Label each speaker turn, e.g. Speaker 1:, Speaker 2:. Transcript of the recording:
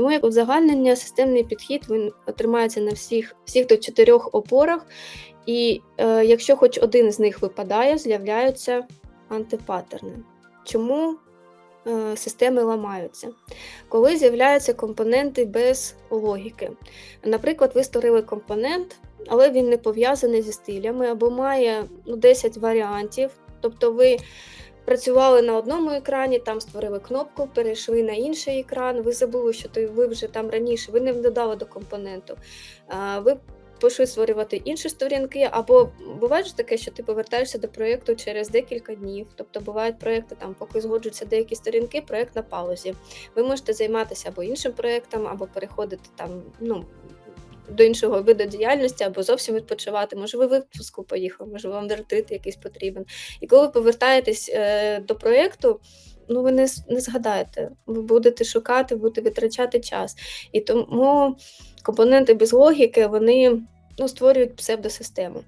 Speaker 1: Тому як узагальнення, системний підхід він тримається на всіх, всіх до чотирьох опорах, і е, якщо хоч один з них випадає, з'являються антипаттерни. Чому е, системи ламаються? Коли з'являються компоненти без логіки. Наприклад, ви створили компонент, але він не пов'язаний зі стилями або має ну, 10 варіантів. Тобто ви працювали на одному екрані, там створили кнопку, перейшли на інший екран, ви забули, що ти, ви вже там раніше, ви не додали до компоненту. Ви пішли створювати інші сторінки, або буває ж таке, що ти повертаєшся до проєкту через декілька днів. Тобто бувають проєкти, там, поки згоджуються деякі сторінки, проєкт на паузі. Ви можете займатися або іншим проєктом, або переходити там, ну. До іншого виду діяльності або зовсім відпочивати, може, ви відпуску поїхав, може, вам ретрит якийсь потрібен. І коли ви повертаєтесь е, до проєкту, ну ви не, не згадаєте, ви будете шукати, будете витрачати час. І тому компоненти без логіки вони ну, створюють псевдосистему.